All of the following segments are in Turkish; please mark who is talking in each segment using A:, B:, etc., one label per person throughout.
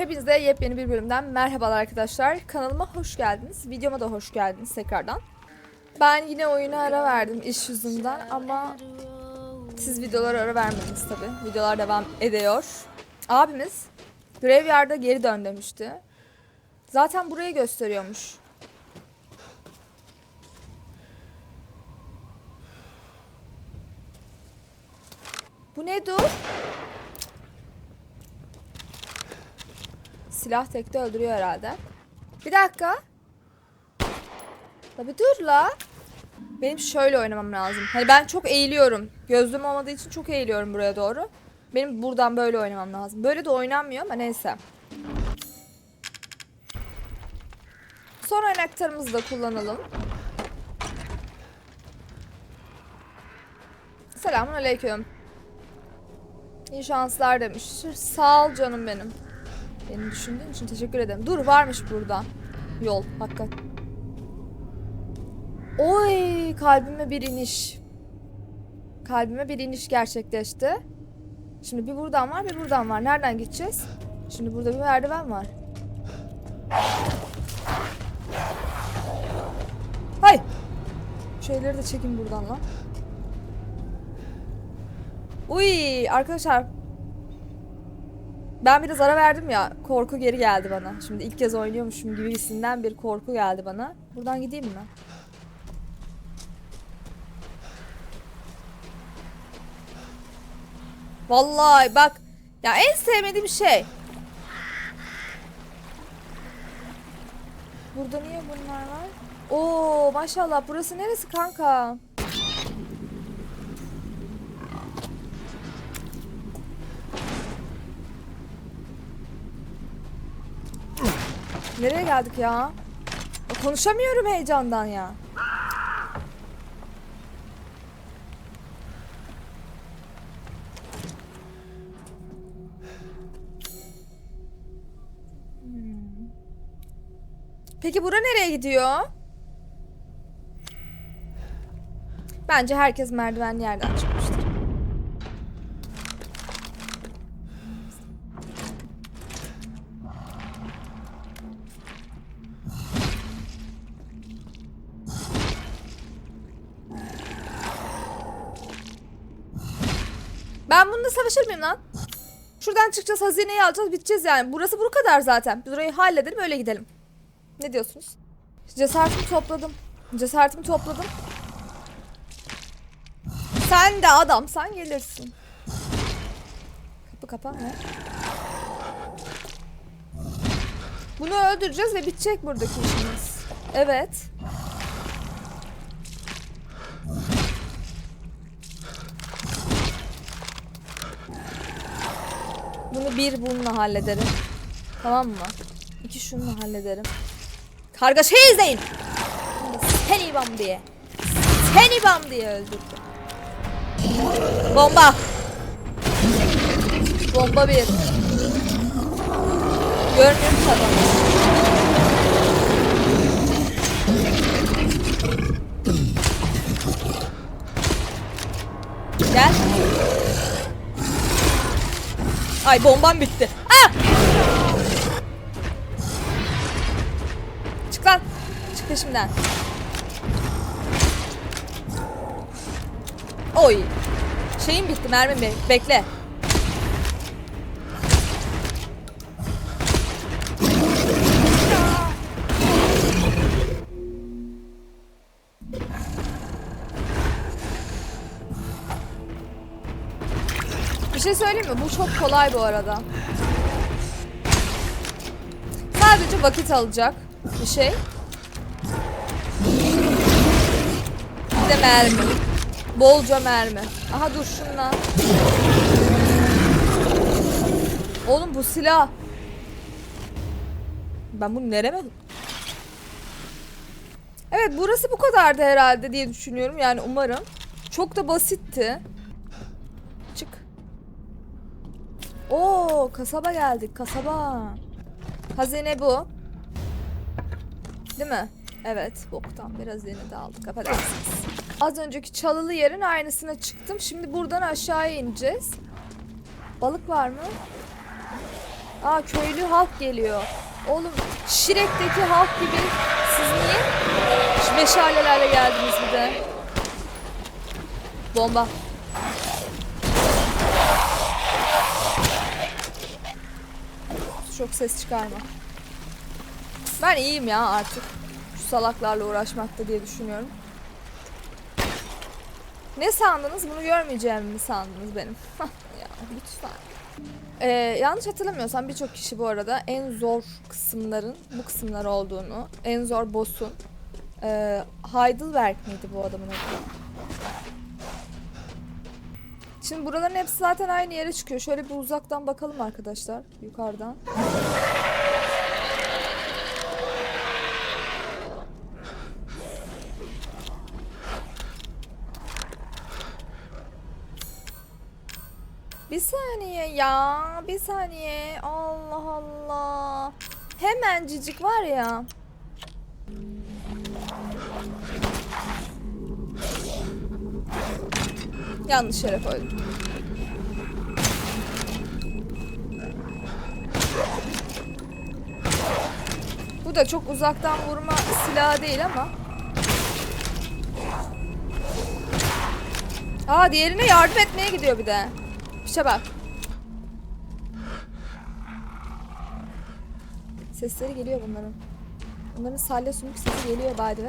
A: Hepinize yepyeni bir bölümden merhabalar arkadaşlar. Kanalıma hoş geldiniz. Videoma da hoş geldiniz tekrardan. Ben yine oyuna ara verdim iş yüzünden ama siz videolara ara vermediniz tabi. Videolar devam ediyor. Abimiz Graveyard'a geri dön demişti. Zaten burayı gösteriyormuş. Bu ne dur? Silah tekte öldürüyor herhalde. Bir dakika. La bir dur la. Benim şöyle oynamam lazım. Hani ben çok eğiliyorum. Gözlüğüm olmadığı için çok eğiliyorum buraya doğru. Benim buradan böyle oynamam lazım. Böyle de oynanmıyor ama neyse. Son anahtarımızı da kullanalım. Selamun aleyküm. İyi şanslar demiş. Sağ ol canım benim. Beni düşündüğün için teşekkür ederim. Dur varmış burada. Yol hakikat. Oy kalbime bir iniş. Kalbime bir iniş gerçekleşti. Şimdi bir buradan var bir buradan var. Nereden gideceğiz? Şimdi burada bir merdiven var. Hay! Şeyleri de çekin buradan lan. Uy arkadaşlar ben biraz ara verdim ya. Korku geri geldi bana. Şimdi ilk kez oynuyormuşum gibisinden bir korku geldi bana. Buradan gideyim mi? Vallahi bak. Ya en sevmediğim şey. Burada niye bunlar var? Oo maşallah burası neresi kanka? Nereye geldik ya? Konuşamıyorum heyecandan ya. Peki bura nereye gidiyor? Bence herkes merdivenli yerden çıkmıştır. Ben bununla savaşır mıyım lan? Şuradan çıkacağız, hazineyi alacağız, biteceğiz yani. Burası bu kadar zaten. Biz orayı halledelim, öyle gidelim. Ne diyorsunuz? Cesaretimi topladım. Cesaretimi topladım. Sen de adamsan gelirsin. Kapı kapanma. Bunu öldüreceğiz ve bitecek buradaki işimiz. Evet. Bunu bir bununla hallederim. Tamam mı? İki şununla hallederim. Kargaşayı izleyin. Seni bam diye. Seni bam diye öldürdüm. Bomba. Bomba bir. Görmüyorum adamı. Gel. Ay bombam bitti. Ah! Çık lan. Çık peşimden. Oy. Şeyim bitti mermim be- bekle. Söyleyeyim mi? Bu çok kolay bu arada. Sadece vakit alacak bir şey. Bir de mermi. Bolca mermi. Aha dur şunla. Oğlum bu silah. Ben bunu nereme... Evet burası bu kadardı herhalde diye düşünüyorum. Yani umarım. Çok da basitti. Çık. Oo kasaba geldik kasaba. Hazine bu. Değil mi? Evet boktan bir hazine de aldık affedersiniz. Az önceki çalılı yerin aynısına çıktım. Şimdi buradan aşağıya ineceğiz. Balık var mı? Aa köylü halk geliyor. Oğlum Şirek'teki halk gibi siz niye meşalelerle geldiniz bir de? Bomba. Çok ses çıkarma. Ben iyiyim ya artık. Şu salaklarla uğraşmakta diye düşünüyorum. Ne sandınız? Bunu görmeyeceğimi mi sandınız benim? ya lütfen. Ee, yanlış hatırlamıyorsam birçok kişi bu arada en zor kısımların bu kısımlar olduğunu, en zor boss'un e, Heidelberg miydi bu adamın adı? Şimdi buraların hepsi zaten aynı yere çıkıyor. Şöyle bir uzaktan bakalım arkadaşlar. Yukarıdan. Bir saniye ya. Bir saniye. Allah Allah. Hemencicik var ya. Yanlış yere koydum. Bu da çok uzaktan vurma silahı değil ama. Aa diğerine yardım etmeye gidiyor bir de. İşte bak. Sesleri geliyor bunların. Bunların salya sümük sesi geliyor by.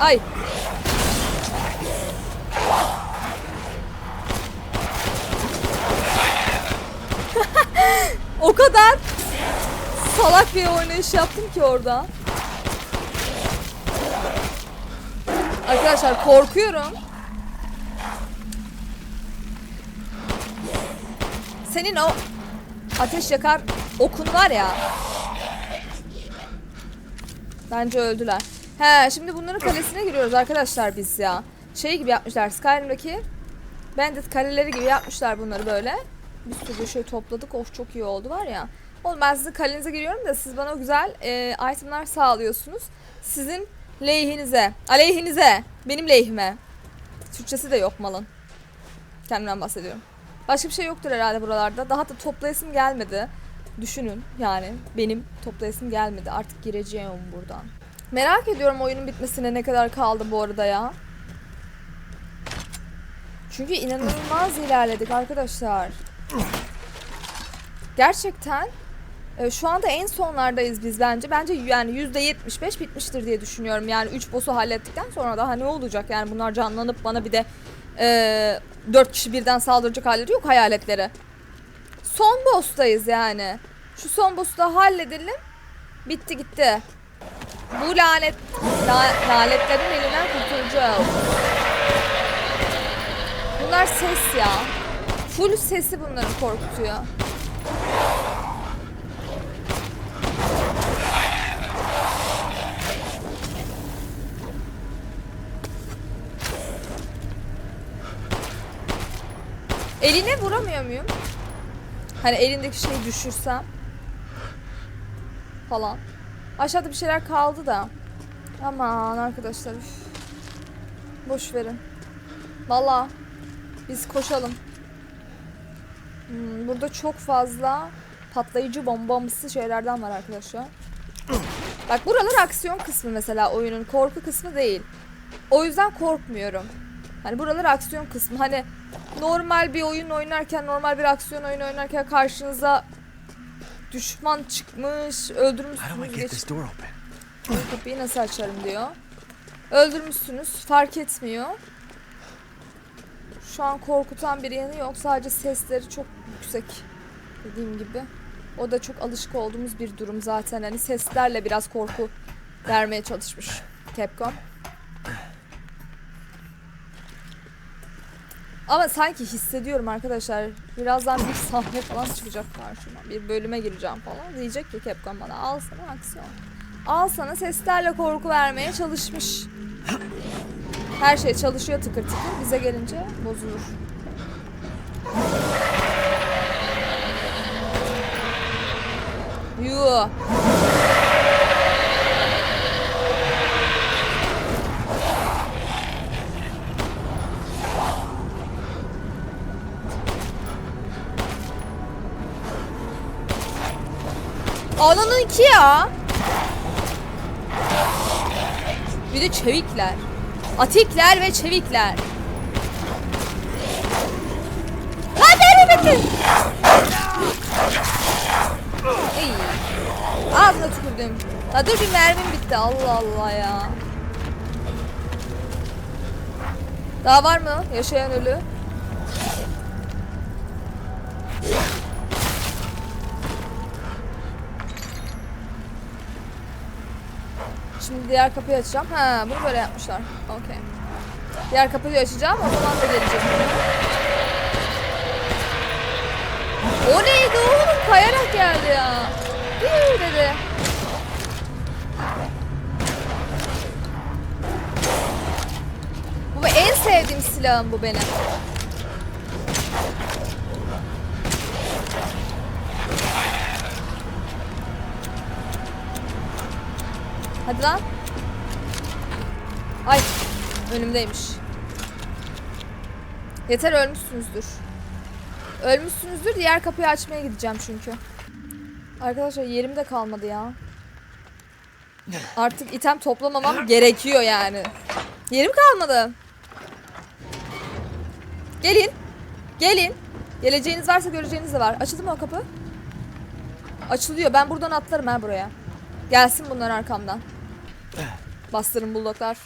A: Ay. o kadar salak bir oynayış yaptım ki orada. Arkadaşlar korkuyorum. Senin o ateş yakar okun var ya. Bence öldüler. He şimdi bunların kalesine giriyoruz arkadaşlar biz ya. Şey gibi yapmışlar Skyrim'deki Bandit kaleleri gibi yapmışlar bunları böyle. Bir sürü şey topladık. Of çok iyi oldu var ya. Oğlum ben sizin kalenize giriyorum da siz bana o güzel e, itemlar sağlıyorsunuz. Sizin lehinize, aleyhinize, benim lehime. Türkçesi de yok malın. Kendimden bahsediyorum. Başka bir şey yoktur herhalde buralarda. Daha da toplayasım gelmedi. Düşünün yani benim toplayasım gelmedi. Artık gireceğim buradan. Merak ediyorum oyunun bitmesine ne kadar kaldı bu arada ya. Çünkü inanılmaz ilerledik arkadaşlar. Gerçekten e, şu anda en sonlardayız biz bence. Bence yani %75 bitmiştir diye düşünüyorum. Yani 3 boss'u hallettikten sonra daha ne olacak? Yani bunlar canlanıp bana bir de e, 4 kişi birden saldıracak halleri yok hayaletlere. Son boss'tayız yani. Şu son boss'u da halledelim. Bitti gitti. Bu lanet la- lanetlerin elinden kurtulacağız. Bunlar ses ya. Full sesi bunların korkutuyor. Eline vuramıyor muyum? Hani elindeki şeyi düşürsem falan. Aşağıda bir şeyler kaldı da. Aman arkadaşlar. üf. Boş verin. Valla biz koşalım. Hmm, burada çok fazla patlayıcı bombamsı şeylerden var arkadaşlar. Bak buralar aksiyon kısmı mesela oyunun korku kısmı değil. O yüzden korkmuyorum. Hani buralar aksiyon kısmı. Hani normal bir oyun oynarken, normal bir aksiyon oyunu oynarken karşınıza düşman çıkmış, öldürmüşsünüz, geç, kapıyı nasıl açarım diyor. Öldürmüşsünüz, fark etmiyor. Şu an korkutan bir yanı yok. Sadece sesleri çok yüksek. Dediğim gibi. O da çok alışık olduğumuz bir durum zaten. Hani seslerle biraz korku vermeye çalışmış Capcom. Ama sanki hissediyorum arkadaşlar. Birazdan bir sahne falan çıkacak karşıma. Bir bölüme gireceğim falan. Diyecek ki Capcom bana al sana aksiyon. Al sana seslerle korku vermeye çalışmış. Her şey çalışıyor tıkır tıkır. Bize gelince bozulur. Yoo. Ananın iki ya. Bir de çevikler. Atikler ve çevikler. Lan mermi bitti. İyi. Ağzına tükürdüm. La dur bir mermim bitti. Allah Allah ya. Daha var mı? Yaşayan ölü. Şimdi diğer kapıyı açacağım. Ha, bunu böyle yapmışlar. Okey. Diğer kapıyı açacağım. O zaman da gelecek. O neydi oğlum? Kayarak geldi ya. Hii dedi. Bu en sevdiğim silahım bu benim. Hadi lan. Ay önümdeymiş. Yeter ölmüşsünüzdür. Ölmüşsünüzdür diğer kapıyı açmaya gideceğim çünkü. Arkadaşlar yerim de kalmadı ya. Artık item toplamamam gerekiyor yani. Yerim kalmadı. Gelin. Gelin. Geleceğiniz varsa göreceğiniz de var. Açıldı mı o kapı? Açılıyor. Ben buradan atlarım ha buraya. Gelsin bunlar arkamdan. Bastırın bulldoglar.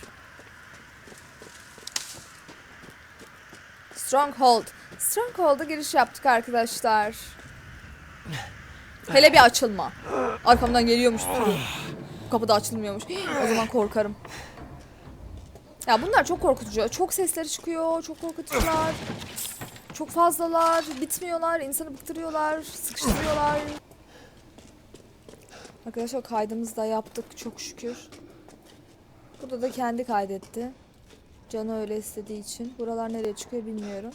A: Stronghold. Stronghold'a giriş yaptık arkadaşlar. Hele bir açılma. Arkamdan geliyormuş. Bu kapı da açılmıyormuş. O zaman korkarım. Ya bunlar çok korkutucu. Çok sesleri çıkıyor. Çok korkutucular. Çok fazlalar. Bitmiyorlar. insanı bıktırıyorlar. Sıkıştırıyorlar. Arkadaşlar kaydımızı da yaptık çok şükür. Burada da kendi kaydetti. Canı öyle istediği için. Buralar nereye çıkıyor bilmiyorum.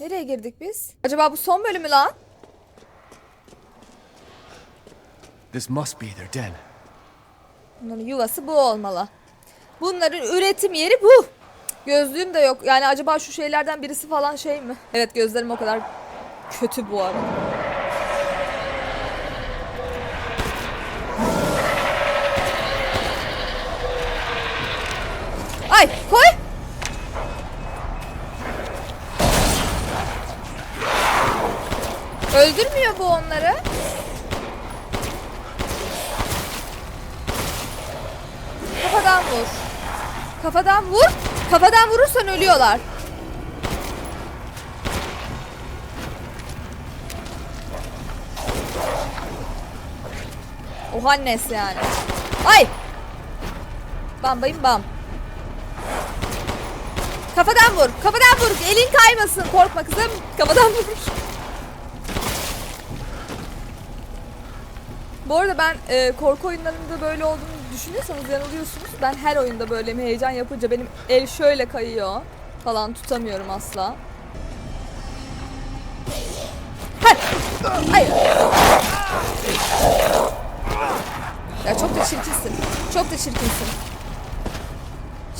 A: Nereye girdik biz? Acaba bu son bölümü lan?
B: This must be their den.
A: Bunların yuvası bu olmalı. Bunların üretim yeri bu. Gözlüğüm de yok. Yani acaba şu şeylerden birisi falan şey mi? Evet gözlerim o kadar kötü bu arada. Ay koy. Öldürmüyor bu onları. Kafadan vur. Kafadan vur. Kafadan vurursan ölüyorlar. Ohannes yani. Ay! Bam bayım bam. Kafadan vur. Kafadan vur. Elin kaymasın. Korkma kızım. Kafadan vur. Bu arada ben e, korku oyunlarında böyle olduğunu düşünüyorsanız yanılıyorsunuz. Ben her oyunda böyle bir heyecan yapınca benim el şöyle kayıyor falan tutamıyorum asla. Hay! Hayır. Ya çok da çirkinsin. Çok da çirkinsin.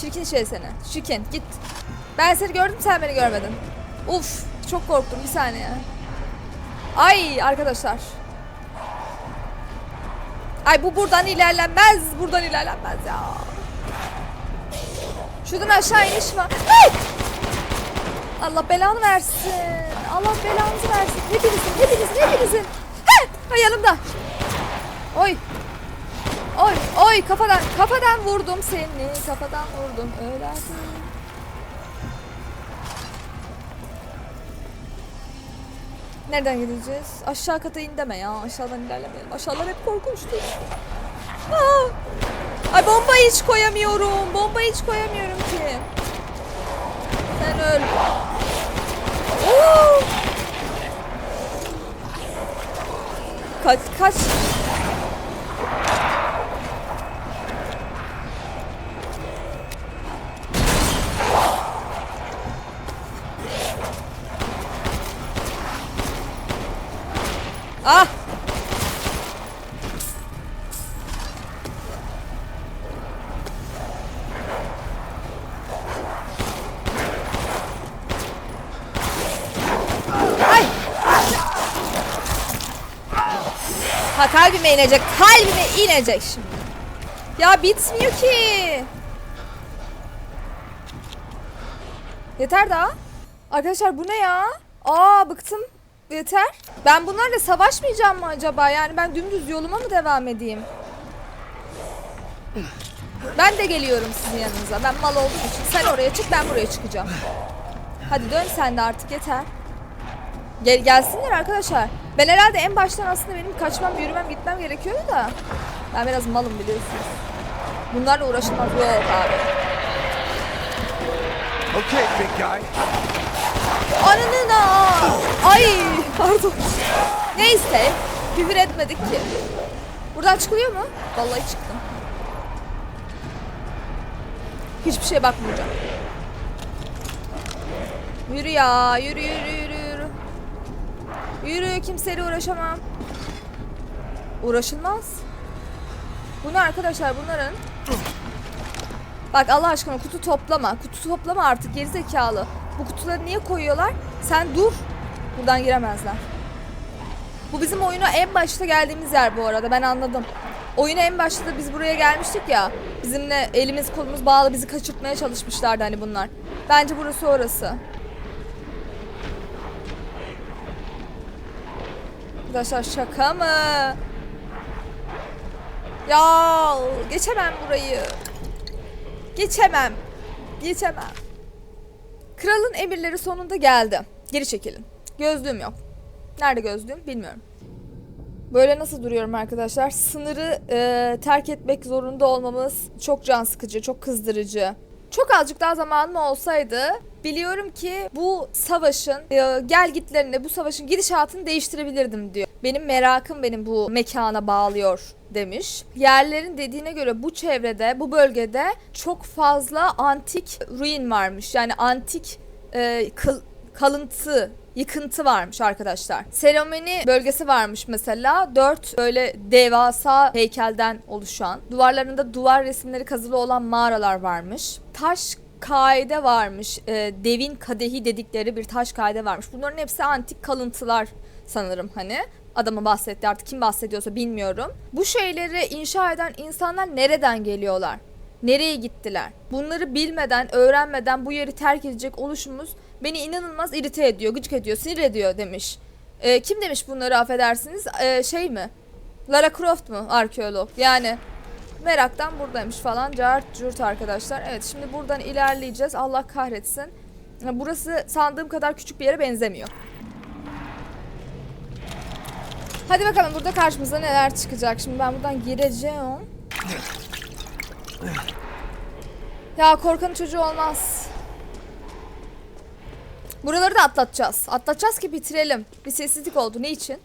A: Çirkin şey seni. Çirkin git. Ben seni gördüm sen beni görmedin. Uf çok korktum bir saniye. Ay arkadaşlar. Ay bu buradan ilerlenmez. Buradan ilerlenmez ya. Şuradan aşağı iniş var. Ay! Allah belanı versin. Allah belanızı versin. Hepinizin, hepinizin, hepinizin. He! Ay yanımda. Oy. Oy, oy kafadan, kafadan vurdum seni. Kafadan vurdum. Ölersin. Nereden gideceğiz? Aşağı kata in deme ya. Aşağıdan ilerlemeyelim. Aşağılar hep korkunçtu. Aa! Ay bomba hiç koyamıyorum. Bomba hiç koyamıyorum ki. Sen öl. Oo! Kaç kaç. Ah! Ay! Ha kalbime inecek, kalbime inecek şimdi. Ya bitmiyor ki. Yeter daha. Arkadaşlar bu ne ya? Aa bıktım. Yeter. Ben bunlarla savaşmayacağım mı acaba? Yani ben dümdüz yoluma mı devam edeyim? Ben de geliyorum sizin yanınıza. Ben mal olduğum için. Sen oraya çık ben buraya çıkacağım. Hadi dön sen de artık yeter. Gel gelsinler arkadaşlar. Ben herhalde en baştan aslında benim kaçmam, yürümem, gitmem gerekiyordu da. Ben biraz malım biliyorsunuz. Bunlarla uğraşılmaz. Yok abi.
B: Okay, big guy.
A: Ananın aa! Ay pardon. Neyse. Küfür etmedik ki. Buradan çıkılıyor mu? Vallahi çıktım. Hiçbir şeye bakmayacağım. Yürü ya. Yürü yürü yürü yürü. Yürü kimseyle uğraşamam. Uğraşılmaz. Bu ne arkadaşlar bunların? Bak Allah aşkına kutu toplama. Kutu toplama artık gerizekalı. Bu kutuları niye koyuyorlar? Sen dur. Buradan giremezler. Bu bizim oyuna en başta geldiğimiz yer bu arada. Ben anladım. Oyuna en başta da biz buraya gelmiştik ya. Bizimle elimiz kolumuz bağlı bizi kaçırtmaya çalışmışlardı hani bunlar. Bence burası orası. Arkadaşlar şaka mı? Ya geçemem burayı. Geçemem. Geçemem. Kralın emirleri sonunda geldi. Geri çekilin. Gözlüğüm yok. Nerede gözlüğüm bilmiyorum. Böyle nasıl duruyorum arkadaşlar? Sınırı e, terk etmek zorunda olmamız çok can sıkıcı, çok kızdırıcı. Çok azıcık daha zamanım olsaydı biliyorum ki bu savaşın e, gel gitlerini, bu savaşın gidişatını değiştirebilirdim diyor. Benim merakım benim bu mekana bağlıyor demiş. Yerlerin dediğine göre bu çevrede, bu bölgede çok fazla antik ruin varmış. Yani antik e, kıl- kalıntı yıkıntı varmış arkadaşlar. Seremoni bölgesi varmış mesela. Dört böyle devasa heykelden oluşan. Duvarlarında duvar resimleri kazılı olan mağaralar varmış. Taş kaide varmış. E, devin kadehi dedikleri bir taş kaide varmış. Bunların hepsi antik kalıntılar sanırım hani. Adamı bahsetti artık kim bahsediyorsa bilmiyorum. Bu şeyleri inşa eden insanlar nereden geliyorlar? Nereye gittiler? Bunları bilmeden, öğrenmeden bu yeri terk edecek oluşumuz beni inanılmaz irite ediyor, gıcık ediyor, sinir ediyor demiş. Ee, kim demiş bunları affedersiniz? Ee, şey mi? Lara Croft mu arkeolog? Yani meraktan buradaymış falan. Cart cürt arkadaşlar. Evet şimdi buradan ilerleyeceğiz. Allah kahretsin. Burası sandığım kadar küçük bir yere benzemiyor. Hadi bakalım burada karşımıza neler çıkacak. Şimdi ben buradan gireceğim. Ya korkanın çocuğu olmaz. Buraları da atlatacağız. Atlatacağız ki bitirelim. Bir sessizlik oldu. Ne için?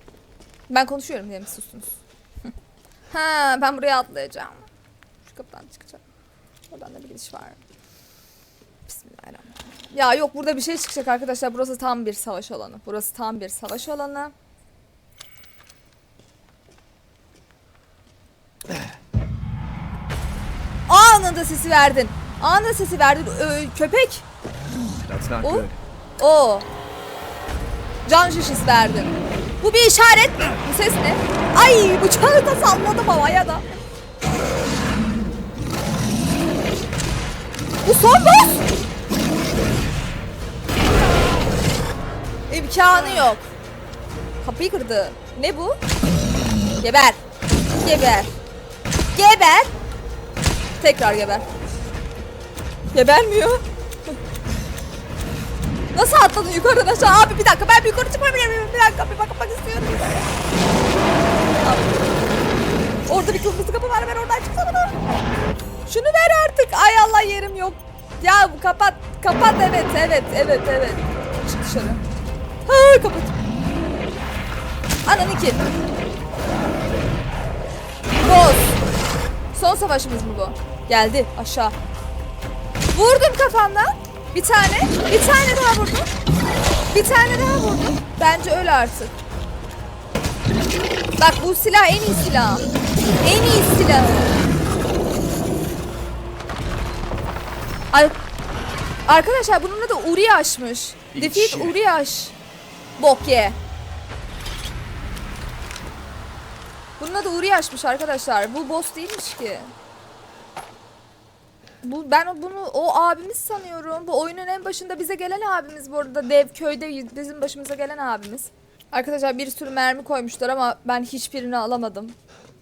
A: Ben konuşuyorum diye mi sustunuz? ha, ben buraya atlayacağım. Şu kapıdan çıkacağım. Oradan da bir gidiş var. Bismillahirrahmanirrahim. Ya yok burada bir şey çıkacak arkadaşlar. Burası tam bir savaş alanı. Burası tam bir savaş alanı. Anında sesi verdin. Anında sesi verdin. Ö- köpek.
B: That's not
A: Oh.
B: good.
A: O. Can şişesi verdin. Bu bir işaret. Bu ses ne? Ay bıçağı da salladım havaya da. Bu son boss. İmkanı yok. Kapıyı kırdı. Ne bu? Geber. Geber. Geber. Tekrar geber. Gebermiyor. Nasıl atladın yukarıdan aşağı? Abi bir dakika ben bir yukarı çıkmam bilemiyorum. Bir dakika bir bakmak istiyorum. Abi. Orada bir kırmızı kapı var ben oradan çıksam da. Şunu ver artık. Ay Allah yerim yok. Ya kapat. Kapat evet evet evet evet. Çık dışarı. Ha kapat. Anan iki. Boz. Son savaşımız mı bu? Geldi aşağı. Vurdum kafandan. Bir tane. Bir tane daha vurdum. Bir tane daha vurdum. Bence öl artık. Bak bu silah en iyi silah. En iyi silah. Ay, arkadaşlar bunun adı Uriash'mış.
B: İyi
A: Defeat. Uriash. Bok ye. Bunun adı Uriash'mış arkadaşlar. Bu boss değilmiş ki. Bu ben bunu o abimiz sanıyorum. Bu oyunun en başında bize gelen abimiz bu arada. Dev köyde bizim başımıza gelen abimiz. Arkadaşlar bir sürü mermi koymuşlar ama ben hiçbirini alamadım.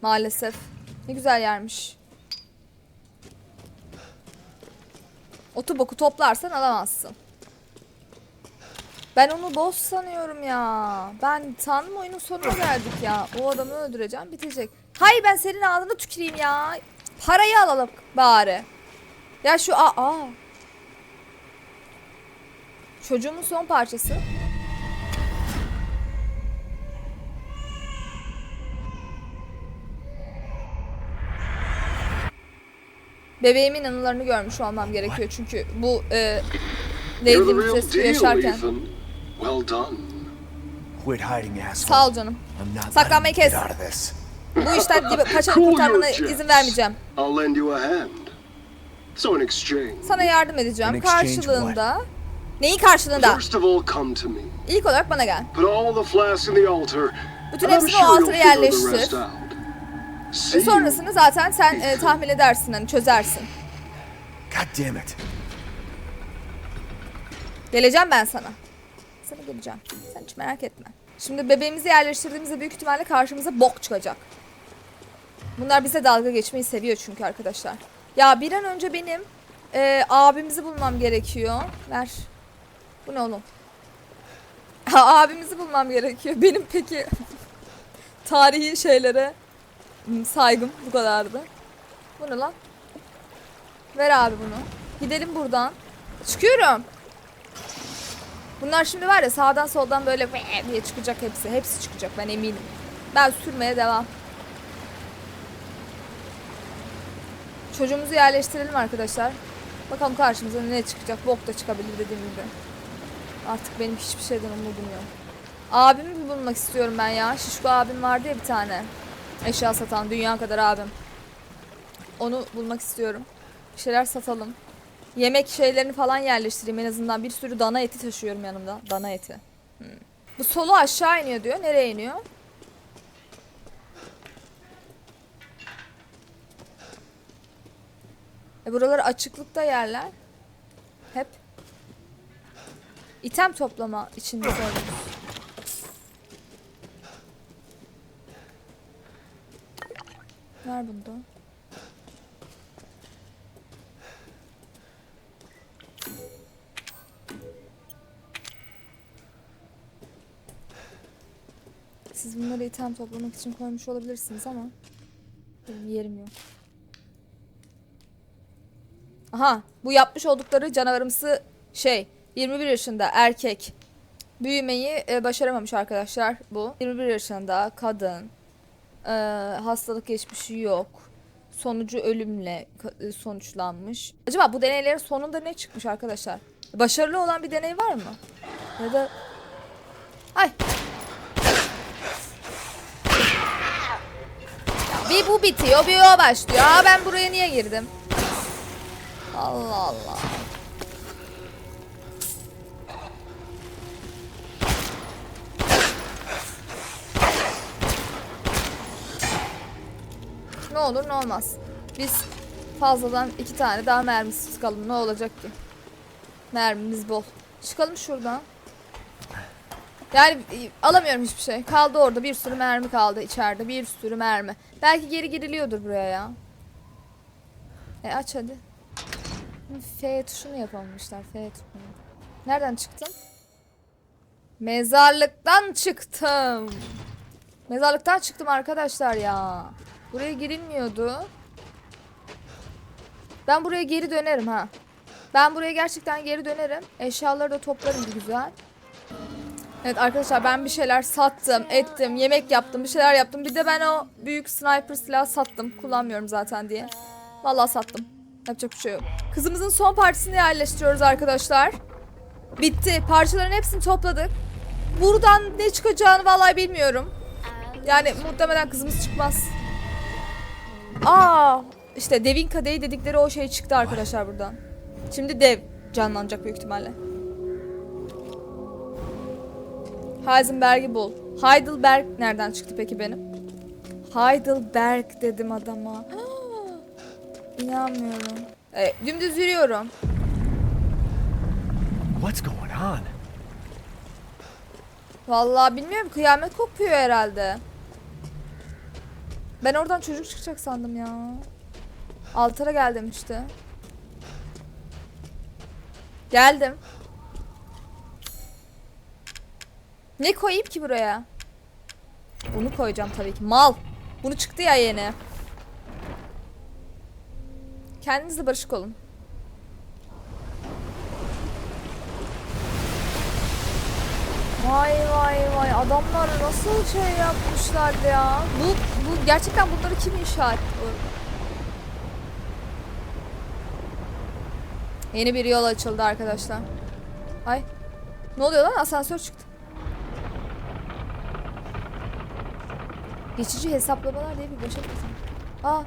A: Maalesef. Ne güzel yermiş. Otu boku toplarsan alamazsın. Ben onu boss sanıyorum ya. Ben tanrım oyunun sonuna geldik ya. O adamı öldüreceğim bitecek. Hay ben senin ağzına tüküreyim ya. Parayı alalım bari. Ya şu a aa. Çocuğumun son parçası. Bebeğimin anılarını görmüş olmam gerekiyor çünkü bu e, sesi
C: deal,
A: yaşarken. Sağ ol canım. Saklanmayı kes. Bu işten
C: Cool
A: kurtarmana izin vermeyeceğim.
C: I'll lend you a hand. So in exchange,
A: Sana yardım edeceğim.
B: In exchange
A: Karşılığında. Neyin karşılığında?
C: first of all, come to me.
A: İlk olarak bana gel.
C: Put all the flasks in the altar.
A: Bütün hepsini o
C: the
A: yerleştir. Ve sonrasını zaten sen e, tahmin edersin hani çözersin.
B: God damn it.
A: Geleceğim ben sana. Sana geleceğim. Sen hiç merak etme. Şimdi bebeğimizi yerleştirdiğimizde büyük ihtimalle karşımıza bok çıkacak. Bunlar bize dalga geçmeyi seviyor çünkü arkadaşlar. Ya bir an önce benim e, abimizi bulmam gerekiyor. Ver. Bu ne oğlum? Ha, abimizi bulmam gerekiyor. Benim peki tarihi şeylere saygım bu kadardı. Bu ne lan? Ver abi bunu. Gidelim buradan. Çıkıyorum. Bunlar şimdi var ya sağdan soldan böyle diye çıkacak hepsi. Hepsi çıkacak ben eminim. Ben sürmeye devam. Çocuğumuzu yerleştirelim arkadaşlar. Bakalım karşımıza ne çıkacak. Bok da çıkabilir dediğim gibi. Artık benim hiçbir şeyden umudum yok. Abimi bulmak istiyorum ben ya. Şişko abim vardı ya bir tane. Eşya satan dünya kadar abim. Onu bulmak istiyorum. Bir şeyler satalım. Yemek şeylerini falan yerleştireyim en azından. Bir sürü dana eti taşıyorum yanımda. Dana eti. Hmm. Bu solu aşağı iniyor diyor. Nereye iniyor? E buraları açıklıkta yerler. Hep. İtem toplama içinde sorunuz. Ver bunu da. Siz bunları item toplamak için koymuş olabilirsiniz ama benim yerim yok. Aha bu yapmış oldukları canavarımsı şey 21 yaşında erkek. Büyümeyi e, başaramamış arkadaşlar bu. 21 yaşında kadın. E, hastalık geçmişi yok. Sonucu ölümle e, sonuçlanmış. Acaba bu deneylerin sonunda ne çıkmış arkadaşlar? Başarılı olan bir deney var mı? Ya da ay! Bir bu bitiyor bir o başlıyor. Aa, ben buraya niye girdim Allah Allah. Ne olur ne olmaz. Biz fazladan iki tane daha mermisi sıkalım. Ne olacak ki? Mermimiz bol. Çıkalım şuradan. Yani e, alamıyorum hiçbir şey. Kaldı orada bir sürü mermi kaldı içeride. Bir sürü mermi. Belki geri giriliyordur buraya ya. E aç hadi. F tuşunu yapamamışlar. F tuşunu. Nereden çıktım? Mezarlıktan çıktım. Mezarlıktan çıktım arkadaşlar ya. Buraya girilmiyordu. Ben buraya geri dönerim ha. Ben buraya gerçekten geri dönerim. Eşyaları da toplarım bir güzel. Evet arkadaşlar ben bir şeyler sattım, ettim, yemek yaptım, bir şeyler yaptım. Bir de ben o büyük sniper silahı sattım. Kullanmıyorum zaten diye. Vallahi sattım. Yapacak bir şey yok. Kızımızın son partisini yerleştiriyoruz arkadaşlar. Bitti. Parçaların hepsini topladık. Buradan ne çıkacağını vallahi bilmiyorum. Yani muhtemelen kızımız çıkmaz. Aa, işte devin kadehi dedikleri o şey çıktı arkadaşlar buradan. Şimdi dev canlanacak büyük ihtimalle. Heisenberg'i bul. Heidelberg nereden çıktı peki benim? Heidelberg dedim adama. İnanmıyorum. Evet, dümdüz yürüyorum.
B: What's going on?
A: Vallahi bilmiyorum kıyamet kopuyor herhalde. Ben oradan çocuk çıkacak sandım ya. Altara geldim işte. Geldim. Ne koyayım ki buraya? Bunu koyacağım tabii ki. Mal. Bunu çıktı ya yeni. Kendinizle barışık olun. Vay vay vay adamlar nasıl şey yapmışlar ya. Bu, bu gerçekten bunları kim inşa etti? Yeni bir yol açıldı arkadaşlar. Ay. Ne oluyor lan? Asansör çıktı. Geçici hesaplamalar diye bir başa Aa.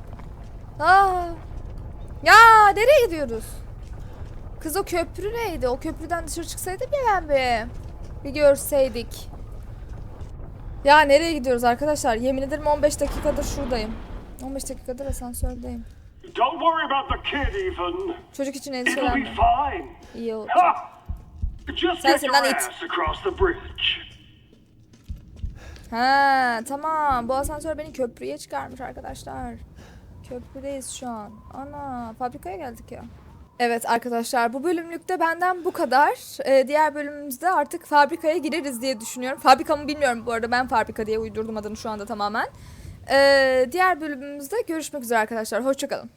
A: Aa. Ya nereye gidiyoruz? Kız o köprü neydi? O köprüden dışarı çıksaydım ya ben bir. Bir görseydik. Ya nereye gidiyoruz arkadaşlar? Yemin ederim 15 dakikadır şuradayım. 15 dakikadır asansördeyim.
D: Don't worry about the kid, Ethan.
A: Çocuk için endişelenme. İyi olacak. Sensin lan it. Ha tamam. Bu asansör beni köprüye çıkarmış arkadaşlar. Köprüdeyiz şu an. Ana fabrikaya geldik ya. Evet arkadaşlar bu bölümlükte benden bu kadar. Ee, diğer bölümümüzde artık fabrikaya gireriz diye düşünüyorum. Fabrika mı bilmiyorum bu arada ben fabrika diye uydurdum adını şu anda tamamen. Ee, diğer bölümümüzde görüşmek üzere arkadaşlar. Hoşçakalın.